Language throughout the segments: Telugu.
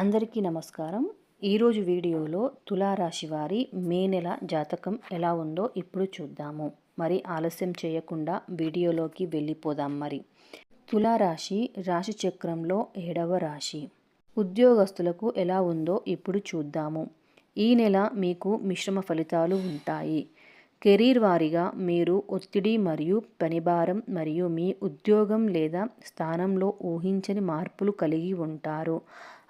అందరికీ నమస్కారం. ఈరోజు వీడియోలో తులారాశి వారి మే నెల జాతకం ఎలా ఉందో ఇప్పుడు చూద్దాము. మరి ఆలస్యం చేయకుండా వీడియోలోకి వెళ్ళిపోదాం మరి. తులారాశి రాశి చక్రంలో ఏడవ రాశి. ఉద్యోగస్తులకు ఎలా ఉందో ఇప్పుడు చూద్దాము. ఈ నెల మీకు మిశ్రమ ఫలితాలు ఉంటాయి. కెరీర్ వారిగా మీరు ఒత్తిడి మరియు పనిభారం మరియు మీ ఉద్యోగం లేదా స్థానంలో ఊహించని మార్పులు కలిగి ఉంటారు.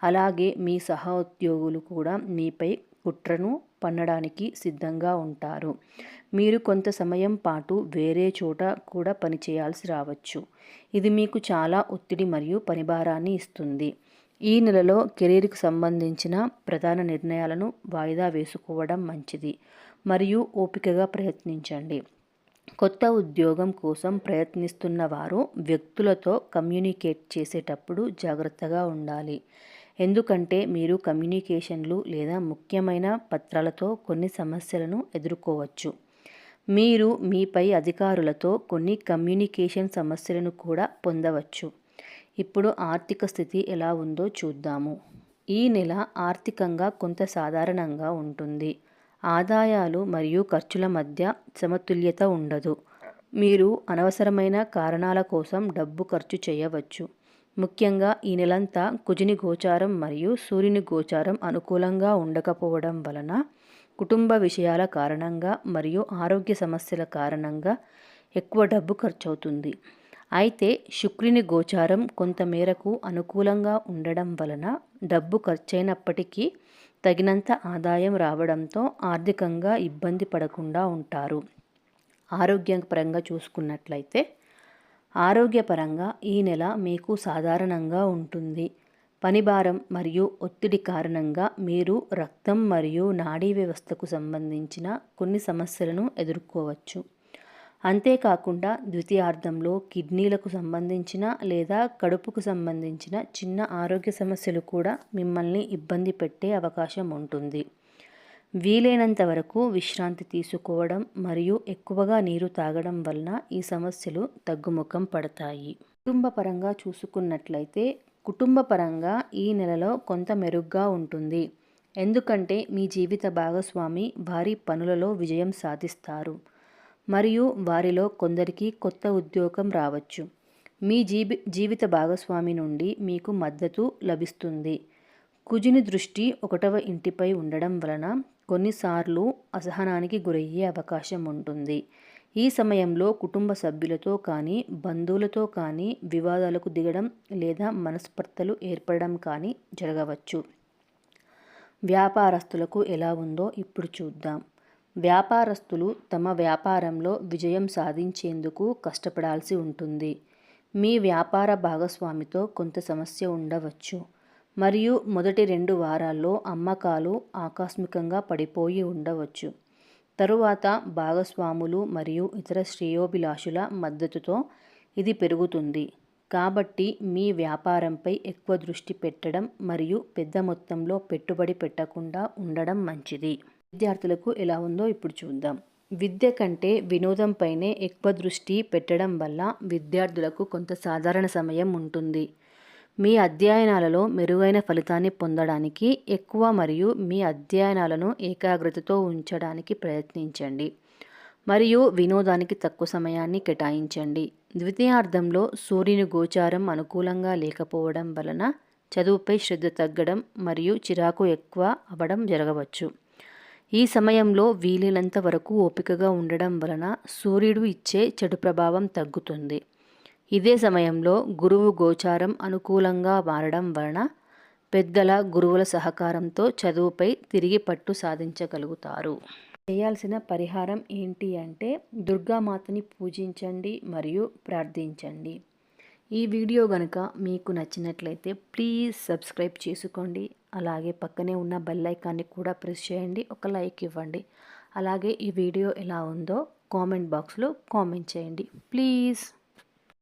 అలాగే మీ సహోద్యోగులు కూడా మీపై కుట్రను పన్నడానికి సిద్ధంగా ఉంటారు. మీరు కొంత సమయం పాటు వేరే చోట కూడా పనిచేయాల్సి రావచ్చు. ఇది మీకు చాలా ఒత్తిడి మరియు పనిభారాన్ని ఇస్తుంది. ఈ నెలలో కెరీర్కు సంబంధించిన ప్రధాన నిర్ణయాలను వాయిదా వేసుకోవడం మంచిది. మరియు ఓపికగా ప్రయత్నించండి. కొత్త ఉద్యోగం కోసం ప్రయత్నిస్తున్న వారు వ్యక్తులతో కమ్యూనికేట్ చేసేటప్పుడు జాగ్రత్తగా ఉండాలి. ఎందుకంటే మీరు కమ్యూనికేషన్లు లేదా ముఖ్యమైన పత్రాలతో కొన్ని సమస్యలను ఎదుర్కోవచ్చు. మీరు మీపై అధికారులతో కొన్ని కమ్యూనికేషన్ సమస్యలను కూడా పొందవచ్చు. ఇప్పుడు ఆర్థిక స్థితి ఎలా ఉందో చూద్దాము. ఈ నెల ఆర్థికంగా కొంత సాధారణంగా ఉంటుంది. ఆదాయాలు మరియు ఖర్చుల మధ్య సమతుల్యత ఉండదు. మీరు అనవసరమైన కారణాల కోసం డబ్బు ఖర్చు చేయవచ్చు. ముఖ్యంగా ఈ నెలంతా కుజిని గోచారం మరియు సూర్యుని గోచారం అనుకూలంగా ఉండకపోవడం వలన కుటుంబ విషయాల కారణంగా మరియు ఆరోగ్య సమస్యల కారణంగా ఎక్కువ డబ్బు ఖర్చవుతుంది. అయితే శుక్రుని గోచారం కొంతమేరకు అనుకూలంగా ఉండడం వలన డబ్బు ఖర్చైనప్పటికీ తగినంత ఆదాయం రావడంతో ఆర్థికంగా ఇబ్బంది పడకుండా ఉంటారు. ఆరోగ్యపరంగా చూసుకున్నట్లయితే ఆరోగ్యపరంగా ఈ నెల మీకు సాధారణంగా ఉంటుంది. పనిభారం మరియు ఒత్తిడి కారణంగా మీరు రక్తం మరియు నాడీ వ్యవస్థకు సంబంధించిన కొన్ని సమస్యలను ఎదుర్కోవచ్చు. అంతేకాకుండా ద్వితీయార్థంలో కిడ్నీలకు సంబంధించిన లేదా కడుపుకు సంబంధించిన చిన్న ఆరోగ్య సమస్యలు కూడా మిమ్మల్ని ఇబ్బంది పెట్టే అవకాశం ఉంటుంది. వీలైనంత వరకు విశ్రాంతి తీసుకోవడం మరియు ఎక్కువగా నీరు తాగడం వలన ఈ సమస్యలు తగ్గుముఖం పడతాయి. కుటుంబ పరంగా చూసుకున్నట్లయితే కుటుంబ పరంగా ఈ నెలలో కొంత మెరుగ్గా ఉంటుంది. ఎందుకంటే మీ జీవిత భాగస్వామి వారి పనులలో విజయం సాధిస్తారు. మరియు వారిలో కొందరికి కొత్త ఉద్యోగం రావచ్చు. మీ జీవి జీవిత భాగస్వామి నుండి మీకు మద్దతు లభిస్తుంది. కుజుని దృష్టి ఒకటవ ఇంటిపై ఉండడం వలన కొన్నిసార్లు అసహనానికి గురయ్యే అవకాశం ఉంటుంది. ఈ సమయంలో కుటుంబ సభ్యులతో కానీ బంధువులతో కానీ వివాదాలకు దిగడం లేదా మనస్పర్ధలు ఏర్పడడం కానీ జరగవచ్చు. వ్యాపారస్తులకు ఎలా ఉందో ఇప్పుడు చూద్దాం. వ్యాపారస్తులు తమ వ్యాపారంలో విజయం సాధించేందుకు కష్టపడాల్సి ఉంటుంది. మీ వ్యాపార భాగస్వామితో కొంత సమస్య ఉండవచ్చు. మరియు మొదటి రెండు వారాల్లో అమ్మకాలు ఆకస్మికంగా పడిపోయి ఉండవచ్చు. తరువాత భాగస్వాములు మరియు ఇతర శ్రేయోభిలాషుల మద్దతుతో ఇది పెరుగుతుంది. కాబట్టి మీ వ్యాపారంపై ఎక్కువ దృష్టి పెట్టడం మరియు పెద్ద మొత్తంలో పెట్టుబడి పెట్టకుండా ఉండడం మంచిది. విద్యార్థులకు ఎలా ఉందో ఇప్పుడు చూద్దాం. విద్య కంటే వినోదంపైనే ఎక్కువ దృష్టి పెట్టడం వల్ల విద్యార్థులకు కొంత సాధారణ సమయం ఉంటుంది. మీ అధ్యయనాలలో మెరుగైన ఫలితాన్ని పొందడానికి ఎక్కువ మరియు మీ అధ్యయనాలను ఏకాగ్రతతో ఉంచడానికి ప్రయత్నించండి. మరియు వినోదానికి తక్కువ సమయాన్ని కేటాయించండి. ద్వితీయార్థంలో సూర్యుని గోచారం అనుకూలంగా లేకపోవడం వలన చదువుపై శ్రద్ధ తగ్గడం మరియు చిరాకు ఎక్కువ అవ్వడం జరగవచ్చు. ఈ సమయంలో వీలైనంత వరకు ఓపికగా ఉండడం వలన సూర్యుడు ఇచ్చే చెడు ప్రభావం తగ్గుతుంది. ఇదే సమయంలో గురువు గోచారం అనుకూలంగా మారడం వలన పెద్దల గురువుల సహకారంతో చదువుపై తిరిగి పట్టు సాధించగలుగుతారు. చేయాల్సిన పరిహారం ఏంటి అంటే దుర్గామాతని పూజించండి మరియు ప్రార్థించండి. ఈ వీడియో కనుక మీకు నచ్చినట్లయితే ప్లీజ్ సబ్స్క్రైబ్ చేసుకోండి. అలాగే పక్కనే ఉన్న బెల్ ఐకాన్ని కూడా ప్రెస్ చేయండి. ఒక లైక్ ఇవ్వండి. అలాగే ఈ వీడియో ఎలా ఉందో కామెంట్ బాక్స్లో కామెంట్ చేయండి. ప్లీజ్.